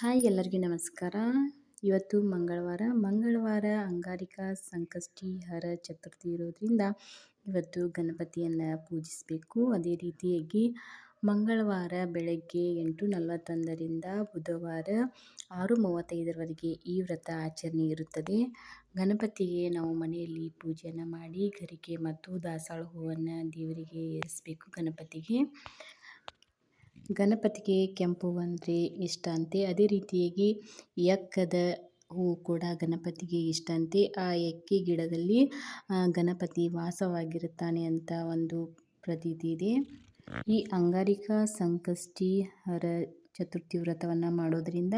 Hi ಎಲ್ಲರಿಗೂ ನಮಸ್ಕಾರ. ಇವತ್ತು ಮಂಗಳವಾರ. ಮಂಗಳವಾರ ಅಂಗಾರಿಕಾ ಸಂಕಷ್ಟಿ ಹರ ಚತುರ್ಥಿ ಇರೋದ್ರಿಂದ ಇವತ್ತು ಗಣಪತಿಯನ್ನು ಪೂಜಿಸಬೇಕು. ಅದೇ ರೀತಿಯಾಗಿ ಮಂಗಳವಾರ ಬೆಳಗ್ಗೆ ಎಂಟು ನಲವತ್ತೊಂದರಿಂದ ಬುಧವಾರ ಆರು ಮೂವತ್ತೈದರವರೆಗೆ ಈ ವ್ರತ ಆಚರಣೆ ಇರುತ್ತದೆ. ಗಣಪತಿಗೆ ನಾವು ಮನೆಯಲ್ಲಿ ಪೂಜೆಯನ್ನು ಮಾಡಿ, ಗರಿಕೆ ಮತ್ತು ದಾಸಾಳ ಹೂವನ್ನು ದೇವರಿಗೆ ಏರಿಸಬೇಕು ಗಣಪತಿಗೆ. ಗಣಪತಿಗೆ ಕೆಂಪು ಅಂದರೆ ಇಷ್ಟ ಅಂತೆ. ಅದೇ ರೀತಿಯಾಗಿ ಎಕ್ಕದ ಹೂವು ಕೂಡ ಗಣಪತಿಗೆ ಇಷ್ಟ ಅಂತೆ. ಆ ಎಕ್ಕೆ ಗಿಡದಲ್ಲಿ ಗಣಪತಿ ವಾಸವಾಗಿರುತ್ತಾನೆ ಅಂತ ಒಂದು ಪ್ರತೀತಿ ಇದೆ. ಈ ಅಂಗಾರಿಕಾ ಸಂಕಷ್ಟಿ ಹರ ಚತುರ್ಥಿ ವ್ರತವನ್ನು ಮಾಡೋದರಿಂದ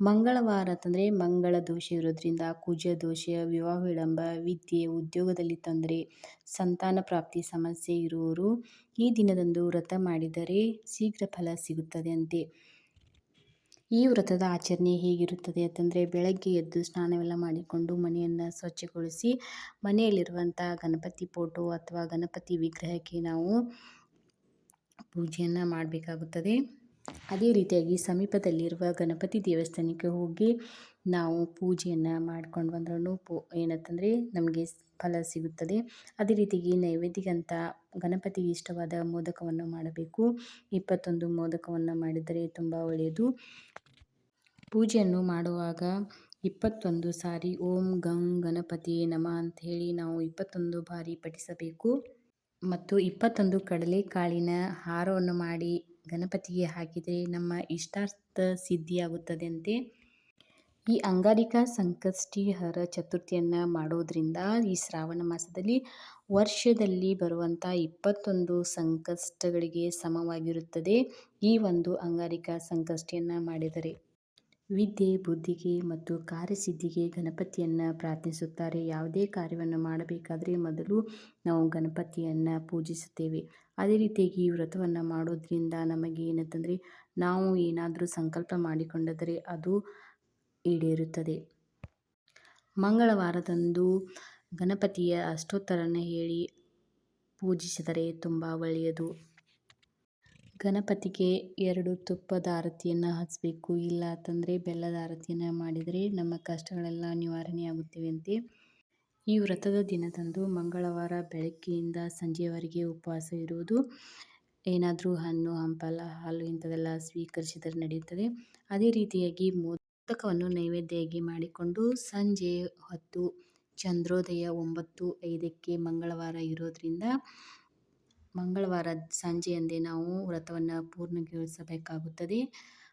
ಮಂಗಳವಾರ ಅಂತಂದರೆ ಮಂಗಳ ದೋಷ ಇರೋದ್ರಿಂದ, ಕುಜ ದೋಷ, ವಿವಾಹ ವಿಳಂಬ, ವಿದ್ಯೆ, ಉದ್ಯೋಗದಲ್ಲಿ ತೊಂದರೆ, ಸಂತಾನ ಪ್ರಾಪ್ತಿ ಸಮಸ್ಯೆ ಇರುವವರು ಈ ದಿನದಂದು ವ್ರತ ಮಾಡಿದರೆ ಶೀಘ್ರ ಫಲ ಸಿಗುತ್ತದೆ ಅಂತೆ. ಈ ವ್ರತದ ಆಚರಣೆ ಹೇಗಿರುತ್ತದೆ ಅಂತಂದರೆ ಬೆಳಗ್ಗೆ ಎದ್ದು ಸ್ನಾನವೆಲ್ಲ ಮಾಡಿಕೊಂಡು ಮನೆಯನ್ನು ಸ್ವಚ್ಛಗೊಳಿಸಿ ಮನೆಯಲ್ಲಿರುವಂಥ ಗಣಪತಿ ಫೋಟೋ ಅಥವಾ ಗಣಪತಿ ವಿಗ್ರಹಕ್ಕೆ ನಾವು ಪೂಜೆಯನ್ನು ಮಾಡಬೇಕಾಗುತ್ತದೆ. ಅದೇ ರೀತಿಯಾಗಿ ಸಮೀಪದಲ್ಲಿರುವ ಗಣಪತಿ ದೇವಸ್ಥಾನಕ್ಕೆ ಹೋಗಿ ನಾವು ಪೂಜೆಯನ್ನು ಮಾಡ್ಕೊಂಡು ಬಂದ್ರೂ ಪೂ, ಏನಂತಂದರೆ ನಮಗೆ ಫಲ ಸಿಗುತ್ತದೆ. ಅದೇ ರೀತಿಯಾಗಿ ನೈವೇದ್ಯಗಂತ ಗಣಪತಿಗೆ ಇಷ್ಟವಾದ ಮೋದಕವನ್ನು ಮಾಡಬೇಕು. ಇಪ್ಪತ್ತೊಂದು ಮೋದಕವನ್ನು ಮಾಡಿದರೆ ತುಂಬ ಒಳ್ಳೆಯದು. ಪೂಜೆಯನ್ನು ಮಾಡುವಾಗ ಇಪ್ಪತ್ತೊಂದು ಸಾರಿ ಓಂ ಗಂ ಗಣಪತಿ ನಮ ಅಂತ ಹೇಳಿ ನಾವು ಇಪ್ಪತ್ತೊಂದು ಬಾರಿ ಪಠಿಸಬೇಕು. ಮತ್ತು ಇಪ್ಪತ್ತೊಂದು ಕಡಲೆ ಕಾಳಿನ ಹಾರವನ್ನು ಮಾಡಿ ಗಣಪತಿಗೆ ಹಾಕಿದರೆ ನಮ್ಮ ಇಷ್ಟಾರ್ಥ ಸಿದ್ಧಿಯಾಗುತ್ತದಂತೆ ಈ ಅಂಗಾರಿಕಾ ಸಂಕಷ್ಟಿ ಹರ ಚತುರ್ಥಿಯನ್ನು ಮಾಡೋದ್ರಿಂದ ಈ ಶ್ರಾವಣ ಮಾಸದಲ್ಲಿ ವರ್ಷದಲ್ಲಿ ಬರುವಂಥ ಇಪ್ಪತ್ತೊಂದು ಸಂಕಷ್ಟಗಳಿಗೆ ಸಮವಾಗಿರುತ್ತದೆ. ಈ ಒಂದು ಅಂಗಾರಿಕಾ ಸಂಕಷ್ಟಿಯನ್ನು ಮಾಡಿದರೆ ವಿದ್ಯೆ, ಬುದ್ಧಿಗೆ ಮತ್ತು ಕಾರ್ಯಸಿದ್ಧಿಗೆ ಗಣಪತಿಯನ್ನು ಪ್ರಾರ್ಥಿಸುತ್ತಾರೆ. ಯಾವುದೇ ಕಾರ್ಯವನ್ನು ಮಾಡಬೇಕಾದರೆ ಮೊದಲು ನಾವು ಗಣಪತಿಯನ್ನು ಪೂಜಿಸುತ್ತೇವೆ. ಅದೇ ರೀತಿಯಾಗಿ ಈ ವ್ರತವನ್ನು ಮಾಡೋದ್ರಿಂದ ನಮಗೆ ಏನಂತಂದರೆ ನಾವು ಏನಾದರೂ ಸಂಕಲ್ಪ ಮಾಡಿಕೊಂಡರೆ ಅದು ಈಡೇರುತ್ತದೆ. ಮಂಗಳವಾರದಂದು ಗಣಪತಿಯ ಅಷ್ಟೋತ್ತರನ ಹೇಳಿ ಪೂಜಿಸಿದರೆ ತುಂಬ ಒಳ್ಳೆಯದು. ಗಣಪತಿಗೆ ಎರಡು ತುಪ್ಪದ ಆರತಿಯನ್ನು ಹಚ್ಚಬೇಕು ಇಲ್ಲ ಅಂತಂದರೆ ಬೆಲ್ಲದ ಆರತಿಯನ್ನು ಮಾಡಿದರೆ ನಮ್ಮ ಕಷ್ಟಗಳೆಲ್ಲ ನಿವಾರಣೆ ಆಗುತ್ತವೆ ಈ ವ್ರತದ ದಿನದಂದು ಮಂಗಳವಾರ ಬೆಳಗ್ಗೆಯಿಂದ ಸಂಜೆಯವರೆಗೆ ಉಪವಾಸ ಇರುವುದು. ಏನಾದರೂ ಹಣ್ಣು, ಹಂಪಲ, ಹಾಲು ಇಂಥದೆಲ್ಲ ಸ್ವೀಕರಿಸಿದರೆ ನಡೆಯುತ್ತದೆ. ಅದೇ ರೀತಿಯಾಗಿ ಮೋದಕವನ್ನು ನೈವೇದ್ಯವಾಗಿ ಮಾಡಿಕೊಂಡು ಸಂಜೆ ಹೊತ್ತು, ಚಂದ್ರೋದಯ ಒಂಬತ್ತು, ಐದಕ್ಕೆ ಮಂಗಳವಾರ ಇರೋದರಿಂದ ಮಂಗಳವಾರ ಸಂಜೆಯಂದೇ ನಾವು ವ್ರತವನ್ನು ಪೂರ್ಣಗೊಳಿಸಬೇಕಾಗುತ್ತದೆ.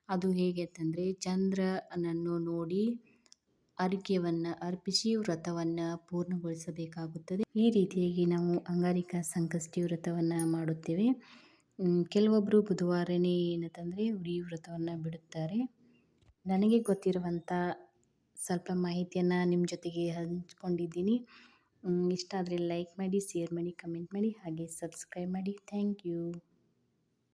ಅದು ಹೇಗೆ ಅಂತಂದರೆ ಚಂದ್ರನನ್ನು ನೋಡಿ ಅರ್ಘ್ಯವನ್ನು ಅರ್ಪಿಸಿ ವ್ರತವನ್ನು ಪೂರ್ಣಗೊಳಿಸಬೇಕಾಗುತ್ತದೆ. ಈ ರೀತಿಯಾಗಿ ನಾವು ಅಂಗಾರಿಕ ಸಂಕಷ್ಟಿ ವ್ರತವನ್ನು ಮಾಡುತ್ತೇವೆ. ಕೆಲವೊಬ್ಬರು ಬುಧವಾರನೇ ಏನಂತಂದರೆ ಉರಿ ವ್ರತವನ್ನು ಬಿಡುತ್ತಾರೆ. ನನಗೆ ಗೊತ್ತಿರುವಂಥ ಸ್ವಲ್ಪ ಮಾಹಿತಿಯನ್ನು ನಿಮ್ಮ ಜೊತೆಗೆ ಹಂಚ್ಕೊಂಡಿದ್ದೀನಿ. ಇಷ್ಟ ಆದರೆ ಲೈಕ್ ಮಾಡಿ ಶೇರ್ ಮಾಡಿ ಕಮೆಂಟ್ ಮಾಡಿ ಹಾಗೆ ಸಬ್ಸ್ಕ್ರೈಬ್ ಮಾಡಿ. Thank you